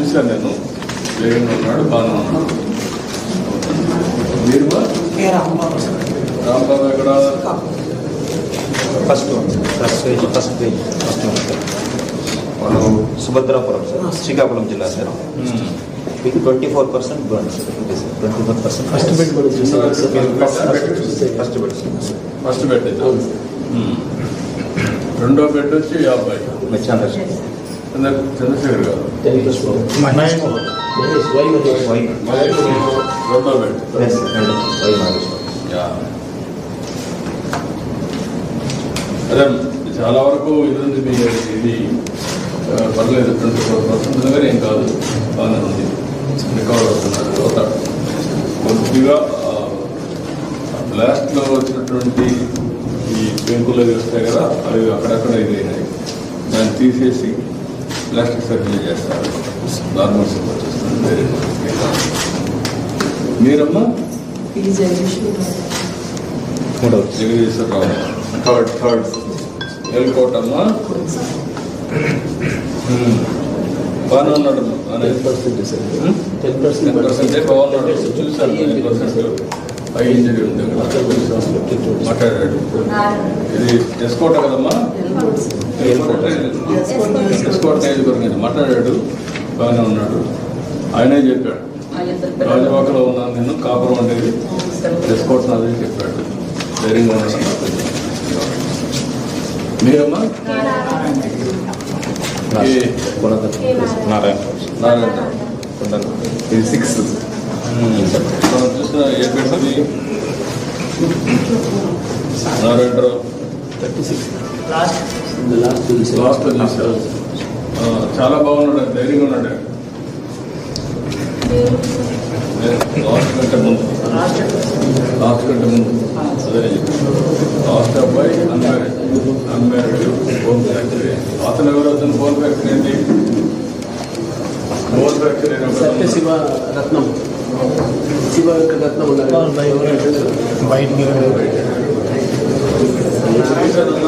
చూశాను నేను. ధైర్యంగా ఉన్నాడు బాగానే ఉన్నాడు. మీరు? రాంబాబు ఎక్కడ? First first page first page first వాళ్ళు సుభద్రాపురం సార్ శ్రీకాకుళం జిల్లా సార్. మీకు twenty four percent burn sir. Twenty four percent first bed first bed first bed. అయితే రెండో బెడ్ వచ్చి యాభై. మెచ్చాండ్ర చంద్ర- చంద్రశేఖర్ గారు. అదే చాలా వరకు ఇది మీ ఇది పర్లేదు ట్వంటీ ఫోర్ పర్సెంట్ దగ్గర ఏం కాదు బాగానే ఉంది. రికవర్ అవుతున్నారు అవుతాడు కొద్దిగా లాస్ట్లో వచ్చినటువంటి ఈ పెంకులు అవి వస్తాయి కదా అవి అక్కడక్కడ ఇది అయినాయి దాన్ని తీసేసి ప్లాస్టిక్ సర్జరీ చేస్తారు నార్మల్ వచ్చేస్తుంది వేరే ఏం కాదు. మీరమ్మా జగదీశ్వరరావు థర్డ్ థర్డ్ ఎల్కోటమ్మా బాగానే ఉన్నాడు టెన్ పర్సెంటే బాగున్నాడు చూశాను టెన్ పర్సెంట్ హై ఇంజరీ ఉంది అక్కడ మాట్లాడాడు ఇది ఎస్కోట కదమ్మా? ఎస్కోట ఎస్కోట నియోజకవర్గం ఇది. మాట్లాడాడు బాగానే ఉన్నాడు. ఆయనే చెప్పాడు. రాజవాకలో ఉన్నాను నేను కాపురం అనేది ఎస్కోట్ నాది చెప్పాడు. ధైర్యంగా ఉన్నాడు. మీరమ్మా? నారాయణ. నారాయణ. ఇది సిక్స్ మనం చూసిన ఏ నారాయణరావు లాస్ట్ చాలా బాగున్నాడు ధైర్యంగా ఉన్నాడు. లాస్ట్ కంటే ముందు. లాస్ట్ కంటే ముందు. అదే. లాస్ట్ అబ్బాయి అన్మ్యారీడ్. Unmarried phone factory. అతను ఎవరు? అతను ఫోన్ ఫ్యాక్టరీ ఏంటి? Phone factory Shiva Ratnam. Shiva యొక్క రత్నం ఉన్నారు శ్రీశైలంలో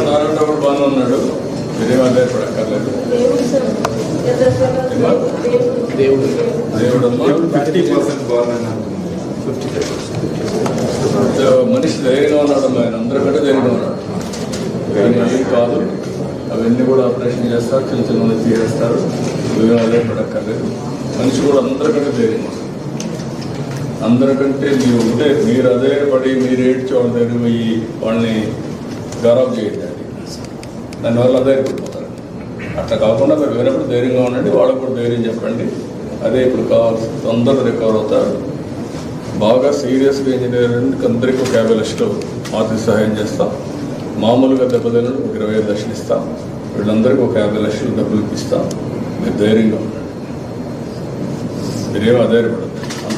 నారాయణ కూడా బాగానే ఉన్నాడు. మీరేం ఆధారపడక్కర్లేదు దేవుడు దేవుడమ్మ ఫిఫ్టీ పర్సెంట్ బాగున్నాను మనిషి ధైర్యంగా ఉన్నాడమ్మా ఆయన అందరికంటే ధైర్యంగా ఉన్నాడు. ఏం కాదు అవన్నీ కూడా ఆపరేషన్ చేస్తారు చిన్న చిన్న తీసేస్తారు నువ్వేం ఆధారపడక్కర్లేదు మనిషి కూడా అందరికంటే ధైర్యంగా ఉన్నాడు. అందరికంటే మీరు ఉంటే మీరు అదే పడి మీరు ఏడ్చి వాళ్ళ దగ్గర పోయి వాళ్ళని గౌరవం చేయండి. దానివల్ల అదే అట్లా కాకుండా మీరు వేరేప్పుడు ధైర్యంగా ఉండండి వాళ్ళకు కూడా ధైర్యం చెప్పండి. అదే ఇప్పుడు కావాల్సి తొందరగా రికవర్ అవుతారు. బాగా సీరియస్గా ఇంజనీరింగ్ అందరికీ ఒక యాభై లక్షలు ఆర్థిక సహాయం చేస్తాం. మామూలుగా దెబ్బతిన ఒక ఇరవై ఐదు లక్షలు ఇస్తాం. వీళ్ళందరికీ ఒక యాభై లక్షలు డబ్బులు ఇప్పిస్తాం. మీరు ధైర్యంగా ఉండండి. మీరేం ఆధారపడదు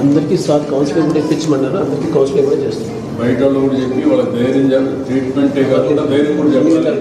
అందరికీ సార్ కౌన్సిలింగ్ కూడా ఇప్పించమన్నారు. అందరికీ కౌన్సిలింగ్ కూడా చేస్తాం బయట వాళ్ళు కూడా చెప్పి వాళ్ళకి ధైర్యం ట్రీట్మెంటే కాకుండా ధైర్యం కూడా చెప్పాలి.